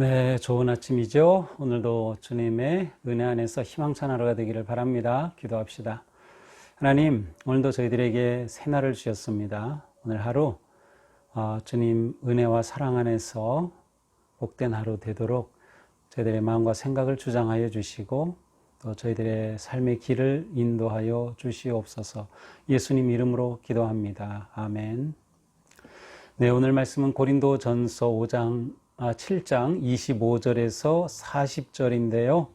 네, 좋은 아침이죠. 오늘도 주님의 은혜 안에서 희망찬 하루가 되기를 바랍니다. 기도합시다. 하나님, 오늘도 저희들에게 새날을 주셨습니다. 오늘 하루 어, 주님 은혜와 사랑 안에서 복된 하루 되도록 저희들의 마음과 생각을 주장하여 주시고 또 저희들의 삶의 길을 인도하여 주시옵소서. 예수님 이름으로 기도합니다. 아멘. 네, 오늘 말씀은 고린도 전서 5장, 아, 7장 25절에서 40절인데요.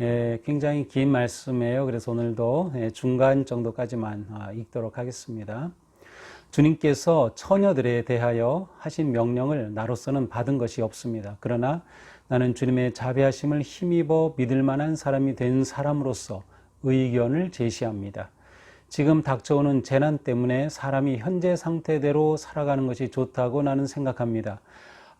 예, 굉장히 긴 말씀이에요. 그래서 오늘도 예, 중간 정도까지만 아, 읽도록 하겠습니다. 주님께서 처녀들에 대하여 하신 명령을 나로서는 받은 것이 없습니다. 그러나 나는 주님의 자비하심을 힘입어 믿을 만한 사람이 된 사람으로서 의견을 제시합니다. 지금 닥쳐오는 재난 때문에 사람이 현재 상태대로 살아가는 것이 좋다고 나는 생각합니다.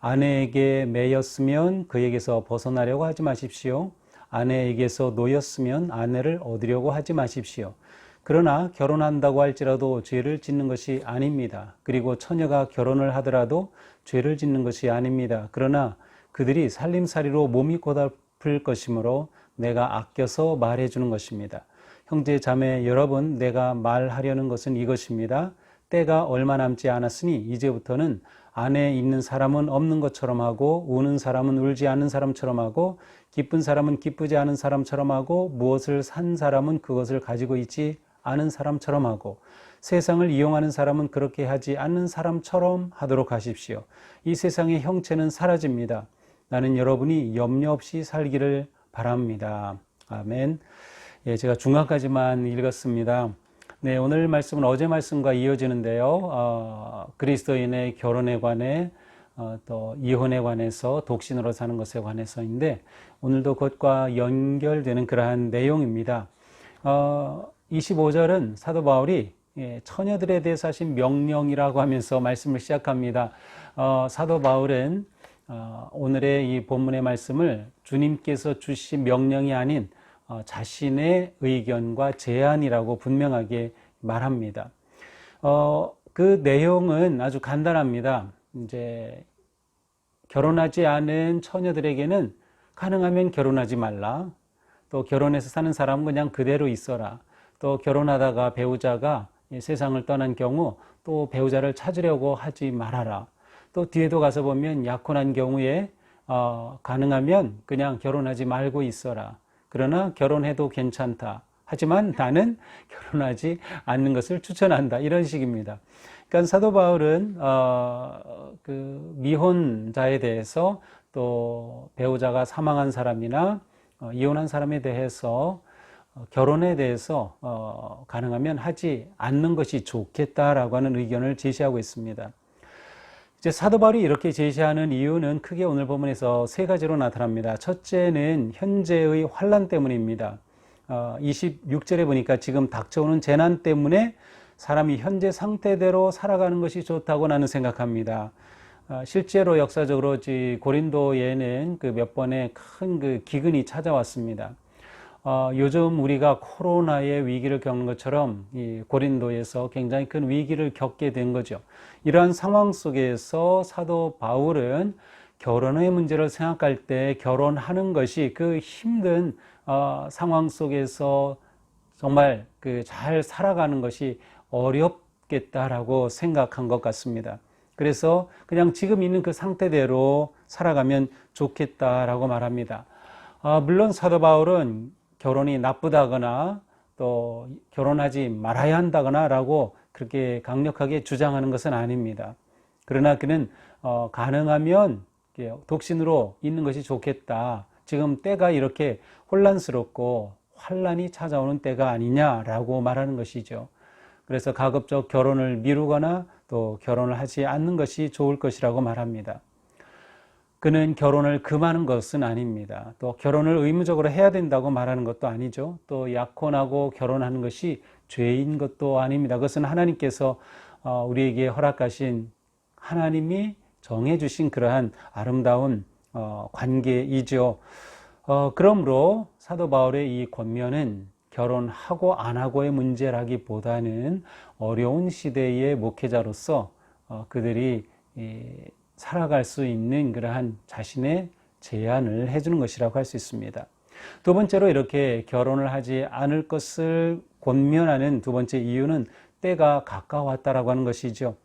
아내에게 매였으면 그에게서 벗어나려고 하지 마십시오. 아내에게서 놓였으면 아내를 얻으려고 하지 마십시오. 그러나 결혼한다고 할지라도 죄를 짓는 것이 아닙니다. 그리고 처녀가 결혼을 하더라도 죄를 짓는 것이 아닙니다. 그러나 그들이 살림살이로 몸이 고달플 것이므로 내가 아껴서 말해주는 것입니다. 형제 자매 여러분 내가 말하려는 것은 이것입니다. 때가 얼마 남지 않았으니 이제부터는 안에 있는 사람은 없는 것처럼 하고 우는 사람은 울지 않는 사람처럼 하고 기쁜 사람은 기쁘지 않은 사람처럼 하고 무엇을 산 사람은 그것을 가지고 있지 않은 사람처럼 하고 세상을 이용하는 사람은 그렇게 하지 않는 사람처럼 하도록 하십시오. 이 세상의 형체는 사라집니다. 나는 여러분이 염려 없이 살기를 바랍니다. 아멘. 예, 제가 중간까지만 읽었습니다. 네, 오늘 말씀은 어제 말씀과 이어지는데요. 어, 그리스도인의 결혼에 관해 어, 또 이혼에 관해서 독신으로 사는 것에 관해서인데 오늘도 그것과 연결되는 그러한 내용입니다. 어, 25절은 사도 바울이 예, 처녀들에 대해서 하신 명령이라고 하면서 말씀을 시작합니다. 어, 사도 바울은 어, 오늘의 이 본문의 말씀을 주님께서 주신 명령이 아닌 어, 자신의 의견과 제안이라고 분명하게 말합니다. 어, 그 내용은 아주 간단합니다. 이제 결혼하지 않은 처녀들에게는 가능하면 결혼하지 말라. 또 결혼해서 사는 사람은 그냥 그대로 있어라. 또 결혼하다가 배우자가 세상을 떠난 경우 또 배우자를 찾으려고 하지 말아라. 또 뒤에도 가서 보면 약혼한 경우에 어, 가능하면 그냥 결혼하지 말고 있어라. 그러나 결혼해도 괜찮다. 하지만 나는 결혼하지 않는 것을 추천한다. 이런 식입니다. 그러니까 사도 바울은 어, 그 미혼자에 대해서 또 배우자가 사망한 사람이나 어, 이혼한 사람에 대해서 어, 결혼에 대해서 어, 가능하면 하지 않는 것이 좋겠다라고 하는 의견을 제시하고 있습니다. 이제 사도 바울이 이렇게 제시하는 이유는 크게 오늘 본문에서 세 가지로 나타납니다. 첫째는 현재의 환란 때문입니다. 어, 26절에 보니까 지금 닥쳐오는 재난 때문에 사람이 현재 상태대로 살아가는 것이 좋다고 나는 생각합니다. 어, 실제로 역사적으로 고린도에는 그 몇 번의 큰 그 기근이 찾아왔습니다. 어, 요즘 우리가 코로나의 위기를 겪는 것처럼 이 고린도에서 굉장히 큰 위기를 겪게 된 거죠. 이러한 상황 속에서 사도 바울은 결혼의 문제를 생각할 때 결혼하는 것이 그 힘든 어, 상황 속에서 정말 그 잘 살아가는 것이 어렵겠다라고 생각한 것 같습니다. 그래서 그냥 지금 있는 그 상태대로 살아가면 좋겠다라고 말합니다. 아, 물론 사도 바울은 결혼이 나쁘다거나 또 결혼하지 말아야 한다거나 라고 그렇게 강력하게 주장하는 것은 아닙니다. 그러나 그는 어, 가능하면 독신으로 있는 것이 좋겠다. 지금 때가 이렇게 혼란스럽고 환란이 찾아오는 때가 아니냐라고 말하는 것이죠. 그래서 가급적 결혼을 미루거나 또 결혼을 하지 않는 것이 좋을 것이라고 말합니다. 그는 결혼을 금하는 것은 아닙니다. 또 결혼을 의무적으로 해야 된다고 말하는 것도 아니죠. 또 약혼하고 결혼하는 것이 죄인 것도 아닙니다. 그것은 하나님께서 어, 우리에게 허락하신 하나님이 정해주신 그러한 아름다운 어, 관계이죠. 어, 그러므로 사도 바울의 이 권면은 결혼하고 안 하고의 문제라기보다는 어려운 시대의 목회자로서 그들이 살아갈 수 있는 그러한 자신의 제안을 해주는 것이라고 할 수 있습니다. 두 번째로 이렇게 결혼을 하지 않을 것을 권면하는 두 번째 이유는 때가 가까웠다라고 하는 것이죠.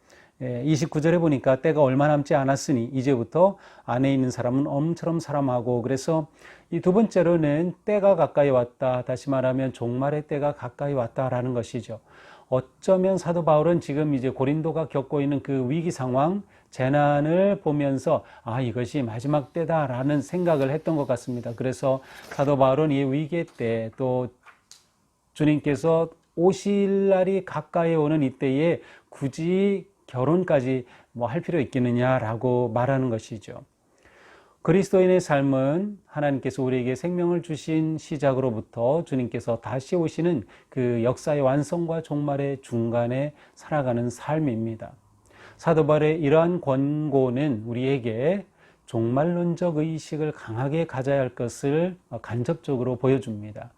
29절에 보니까 때가 얼마 남지 않았으니 이제부터 안에 있는 사람은 엄처럼 사람하고 그래서 이 두 번째로는 때가 가까이 왔다. 다시 말하면 종말의 때가 가까이 왔다라는 것이죠. 어쩌면 사도 바울은 지금 이제 고린도가 겪고 있는 그 위기 상황, 재난을 보면서 아, 이것이 마지막 때다라는 생각을 했던 것 같습니다. 그래서 사도 바울은 이 위기 때또 주님께서 오실 날이 가까이 오는 이때에 굳이 결혼까지 뭐 할 필요 있겠느냐라고 말하는 것이죠. 그리스도인의 삶은 하나님께서 우리에게 생명을 주신 시작으로부터 주님께서 다시 오시는 그 역사의 완성과 종말의 중간에 살아가는 삶입니다. 사도 바울의 이러한 권고는 우리에게 종말론적 의식을 강하게 가져야 할 것을 간접적으로 보여줍니다.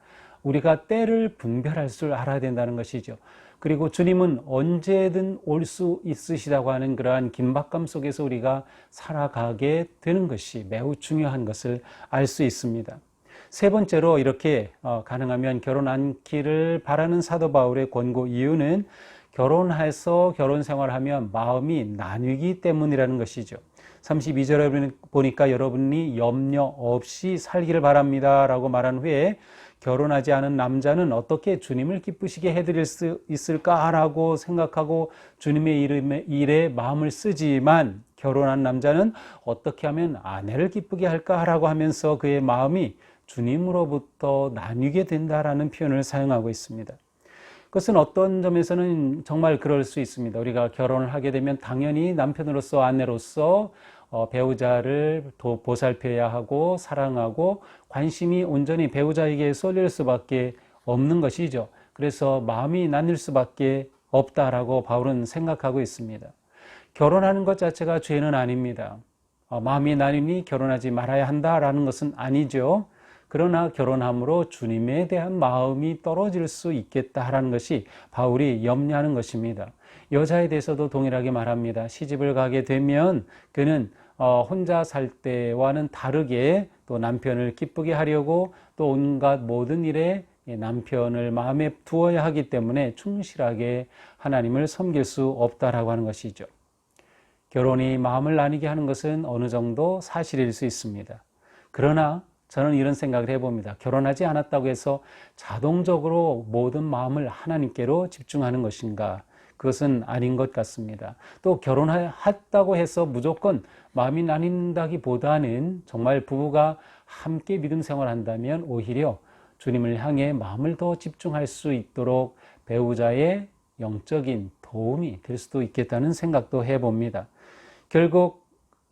우리가 때를 분별할 줄 알아야 된다는 것이죠. 그리고 주님은 언제든 올 수 있으시다고 하는 그러한 긴박감 속에서 우리가 살아가게 되는 것이 매우 중요한 것을 알 수 있습니다. 세 번째로 이렇게 어, 가능하면 결혼 않기를 바라는 사도 바울의 권고 이유는 결혼해서 결혼 생활하면 마음이 나뉘기 때문이라는 것이죠. 32절에 보니까 여러분이 염려 없이 살기를 바랍니다. 라고 말한 후에 결혼하지 않은 남자는 어떻게 주님을 기쁘시게 해드릴 수 있을까라고 생각하고 주님의 이름에, 일에 마음을 쓰지만 결혼한 남자는 어떻게 하면 아내를 기쁘게 할까라고 하면서 그의 마음이 주님으로부터 나뉘게 된다라는 표현을 사용하고 있습니다. 그것은 어떤 점에서는 정말 그럴 수 있습니다. 우리가 결혼을 하게 되면 당연히 남편으로서 아내로서 어, 배우자를 도 보살펴야 하고 사랑하고 관심이 온전히 배우자에게 쏠릴 수밖에 없는 것이죠. 그래서 마음이 나뉠 수밖에 없다라고 바울은 생각하고 있습니다. 결혼하는 것 자체가 죄는 아닙니다. 어, 마음이 나뉘니 결혼하지 말아야 한다라는 것은 아니죠. 그러나 결혼함으로 주님에 대한 마음이 떨어질 수 있겠다라는 것이 바울이 염려하는 것입니다. 여자에 대해서도 동일하게 말합니다. 시집을 가게 되면 그는 어, 혼자 살 때와는 다르게 또 남편을 기쁘게 하려고 또 온갖 모든 일에 남편을 마음에 두어야 하기 때문에 충실하게 하나님을 섬길 수 없다라고 하는 것이죠. 결혼이 마음을 나뉘게 하는 것은 어느 정도 사실일 수 있습니다. 그러나 저는 이런 생각을 해봅니다. 결혼하지 않았다고 해서 자동적으로 모든 마음을 하나님께로 집중하는 것인가? 그것은 아닌 것 같습니다. 또 결혼했다고 해서 무조건 마음이 나뉜다기보다는 정말 부부가 함께 믿음 생활한다면 오히려 주님을 향해 마음을 더 집중할 수 있도록 배우자의 영적인 도움이 될 수도 있겠다는 생각도 해봅니다. 결국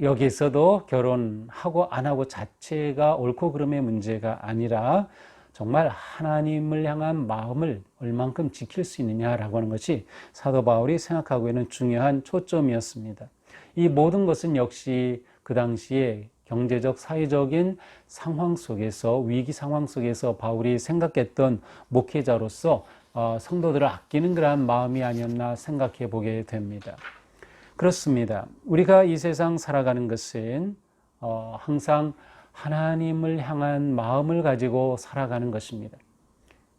여기서도 결혼하고 안 하고 자체가 옳고 그름의 문제가 아니라 정말 하나님을 향한 마음을 얼만큼 지킬 수 있느냐라고 하는 것이 사도 바울이 생각하고 있는 중요한 초점이었습니다. 이 모든 것은 역시 그 당시에 경제적, 사회적인 상황 속에서 위기 상황 속에서 바울이 생각했던 목회자로서 어, 성도들을 아끼는 그러한 마음이 아니었나 생각해 보게 됩니다. 그렇습니다. 우리가 이 세상 살아가는 것은 어, 항상 하나님을 향한 마음을 가지고 살아가는 것입니다.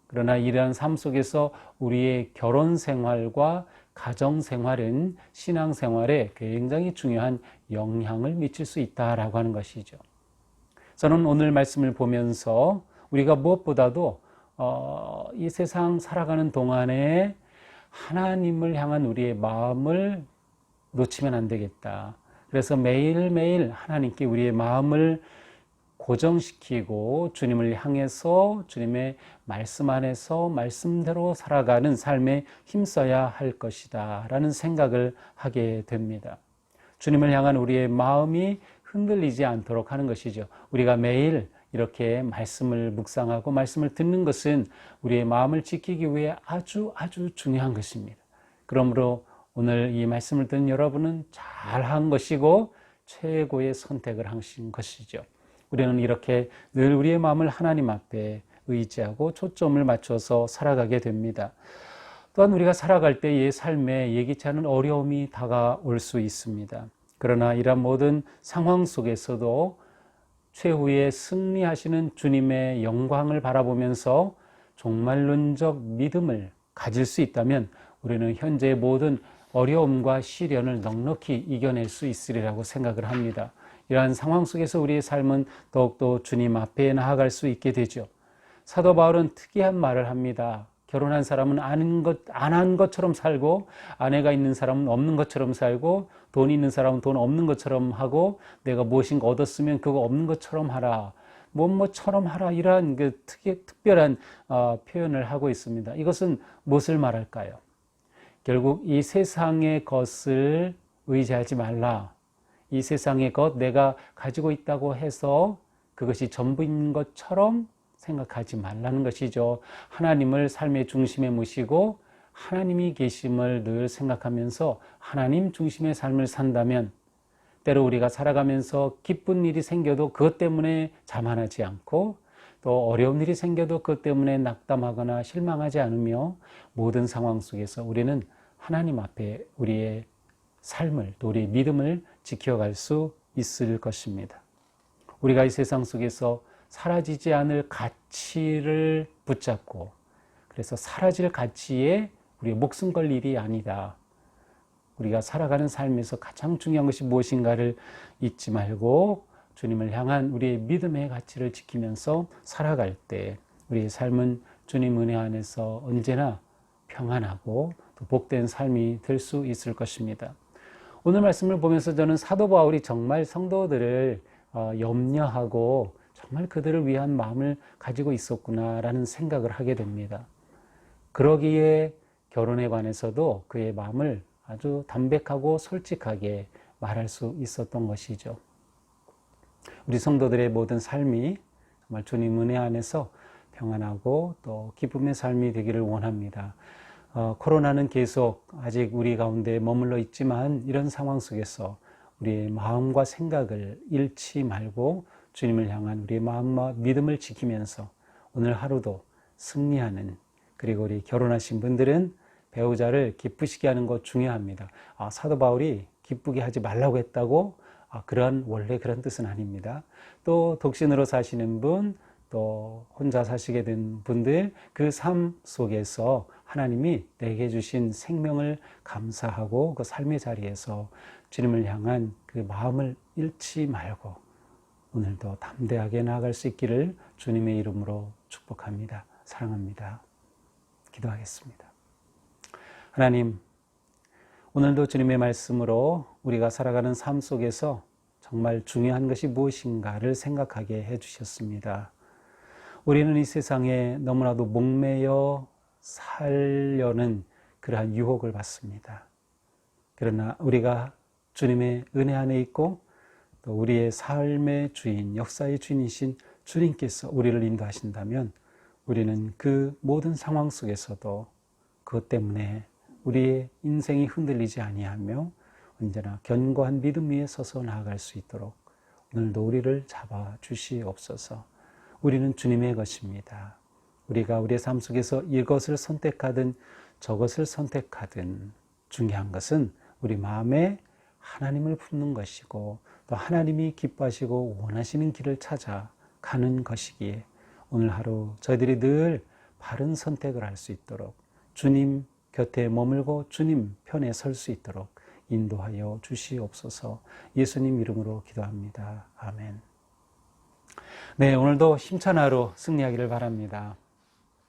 그러나 이러한 삶 속에서 우리의 결혼 생활과 가정 생활은 신앙 생활에 굉장히 중요한 영향을 미칠 수 있다라고 하는 것이죠. 저는 오늘 말씀을 보면서 우리가 무엇보다도 어, 이 세상 살아가는 동안에 하나님을 향한 우리의 마음을 놓치면 안 되겠다. 그래서 매일매일 하나님께 우리의 마음을 고정시키고 주님을 향해서 주님의 말씀 안에서 말씀대로 살아가는 삶에 힘써야 할 것이다. 라는 생각을 하게 됩니다. 주님을 향한 우리의 마음이 흔들리지 않도록 하는 것이죠. 우리가 매일 이렇게 말씀을 묵상하고 말씀을 듣는 것은 우리의 마음을 지키기 위해 아주 아주 중요한 것입니다. 그러므로 오늘 이 말씀을 듣는 여러분은 잘한 것이고 최고의 선택을 하신 것이죠. 우리는 이렇게 늘 우리의 마음을 하나님 앞에 의지하고 초점을 맞춰서 살아가게 됩니다. 또한 우리가 살아갈 때의 삶에 예기치 않은 어려움이 다가올 수 있습니다. 그러나 이런 모든 상황 속에서도 최후에 승리하시는 주님의 영광을 바라보면서 종말론적 믿음을 가질 수 있다면 우리는 현재의 모든 어려움과 시련을 넉넉히 이겨낼 수 있으리라고 생각을 합니다. 이러한 상황 속에서 우리의 삶은 더욱더 주님 앞에 나아갈 수 있게 되죠. 사도 바울은 특이한 말을 합니다. 결혼한 사람은 아는 것, 안 한 것처럼 살고, 아내가 있는 사람은 없는 것처럼 살고, 돈 있는 사람은 돈 없는 것처럼 하고, 내가 무엇인가 얻었으면 그거 없는 것처럼 하라. 뭐뭐처럼 하라. 이러한 그 특이, 특별한 어, 표현을 하고 있습니다. 이것은 무엇을 말할까요? 결국 이 세상의 것을 의지하지 말라. 이 세상의 것 내가 가지고 있다고 해서 그것이 전부인 것처럼 생각하지 말라는 것이죠. 하나님을 삶의 중심에 모시고 하나님이 계심을 늘 생각하면서 하나님 중심의 삶을 산다면 때로 우리가 살아가면서 기쁜 일이 생겨도 그것 때문에 자만하지 않고 또 어려운 일이 생겨도 그것 때문에 낙담하거나 실망하지 않으며 모든 상황 속에서 우리는 하나님 앞에 우리의 삶을 또 우리의 믿음을 지켜갈 수 있을 것입니다. 우리가 이 세상 속에서 사라지지 않을 가치를 붙잡고 그래서 사라질 가치에 우리의 목숨 걸 일이 아니다. 우리가 살아가는 삶에서 가장 중요한 것이 무엇인가를 잊지 말고 주님을 향한 우리의 믿음의 가치를 지키면서 살아갈 때 우리의 삶은 주님 은혜 안에서 언제나 평안하고 또 복된 삶이 될 수 있을 것입니다. 오늘 말씀을 보면서 저는 사도 바울이 정말 성도들을 어, 염려하고 정말 그들을 위한 마음을 가지고 있었구나라는 생각을 하게 됩니다. 그러기에 결혼에 관해서도 그의 마음을 아주 담백하고 솔직하게 말할 수 있었던 것이죠. 우리 성도들의 모든 삶이 정말 주님 은혜 안에서 평안하고 또 기쁨의 삶이 되기를 원합니다. 어, 코로나는 계속 아직 우리 가운데 머물러 있지만 이런 상황 속에서 우리의 마음과 생각을 잃지 말고 주님을 향한 우리의 마음과 믿음을 지키면서 오늘 하루도 승리하는 그리고 우리 결혼하신 분들은 배우자를 기쁘시게 하는 것 중요합니다. 아, 사도 바울이 기쁘게 하지 말라고 했다고 아, 그런 원래 그런 뜻은 아닙니다. 또 독신으로 사시는 분, 또 혼자 사시게 된 분들 그 삶 속에서 하나님이 내게 주신 생명을 감사하고 그 삶의 자리에서 주님을 향한 그 마음을 잃지 말고 오늘도 담대하게 나아갈 수 있기를 주님의 이름으로 축복합니다. 사랑합니다. 기도하겠습니다. 하나님, 오늘도 주님의 말씀으로 우리가 살아가는 삶 속에서 정말 중요한 것이 무엇인가를 생각하게 해주셨습니다. 우리는 이 세상에 너무나도 목매여 살려는 그러한 유혹을 받습니다. 그러나 우리가 주님의 은혜 안에 있고 또 우리의 삶의 주인, 역사의 주인이신 주님께서 우리를 인도하신다면 우리는 그 모든 상황 속에서도 그것 때문에 우리의 인생이 흔들리지 아니하며 언제나 견고한 믿음 위에 서서 나아갈 수 있도록 오늘도 우리를 잡아 주시옵소서. 우리는 주님의 것입니다. 우리가 우리의 삶 속에서 이것을 선택하든 저것을 선택하든 중요한 것은 우리 마음에 하나님을 품는 것이고 또 하나님이 기뻐하시고 원하시는 길을 찾아 가는 것이기에 오늘 하루 저희들이 늘 바른 선택을 할 수 있도록 주님 곁에 머물고 주님 편에 설 수 있도록 인도하여 주시옵소서 예수님 이름으로 기도합니다. 아멘. 네, 오늘도 힘찬 하루 승리하기를 바랍니다.